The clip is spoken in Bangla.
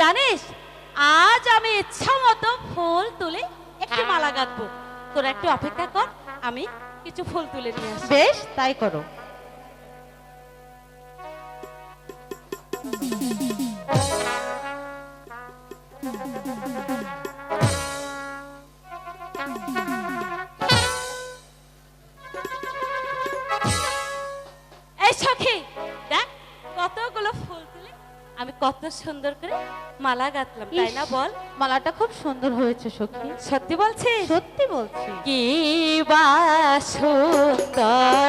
জানিস আজ আমি ইচ্ছা মতো ফুল তুলে একটি মালা গাঁথবো। তোরা একটু অপেক্ষা কর আমি কিছু ফুল তুলে নিয়ে আসি বেশ তাই করো। এই সখী কত সুন্দর করে মালা গাঁথলাম তাই না বল? মালাটা খুব সুন্দর হয়েছে সখী। সত্যি বলছি সত্যি বলছি। কি বা সুন্দর